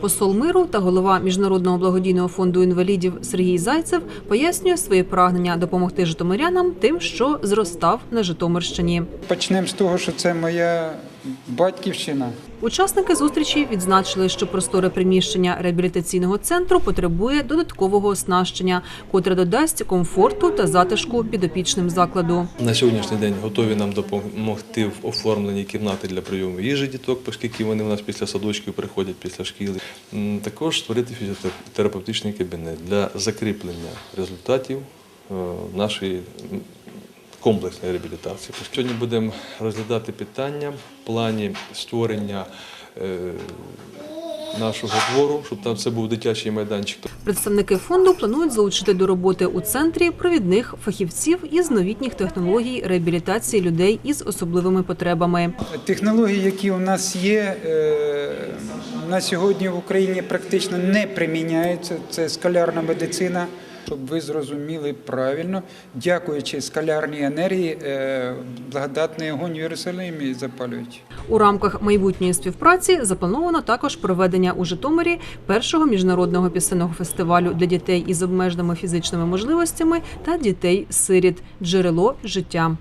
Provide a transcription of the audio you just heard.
Посол миру та голова міжнародного благодійного фонду інвалідів Сергій Зайцев пояснює своє прагнення допомогти житомирянам тим, що зростав на Житомирщині. Почнемо з того, що це моя батьківщина. Учасники зустрічі відзначили, що просторе приміщення реабілітаційного центру потребує додаткового оснащення, котре додасть комфорту та затишку підопічним закладу. На сьогоднішній день готові нам допомогти в оформленні кімнати для прийому їжі діток, оскільки вони в нас після садочків приходять після шкіли. Також створити фізіотерапевтичний кабінет для закріплення результатів е, нашої комплексної реабілітації. Сьогодні будемо розглядати питання в плані створення е, нашого двору, щоб там це був дитячий майданчик. Представники фонду планують залучити до роботи у центрі провідних фахівців із новітніх технологій реабілітації людей із особливими потребами. Технології, які у нас є, е, на сьогодні в Україні практично не приміняються. Це скалярна медицина. Щоб ви зрозуміли правильно, дякуючи скалярній енергії, е, благодатний огонь в Єрусалимі запалюють. У рамках майбутньої співпраці заплановано також проведення у Житомирі першого міжнародного пісенного фестивалю для дітей із обмеженими фізичними можливостями та дітей-сиріт джерело життя.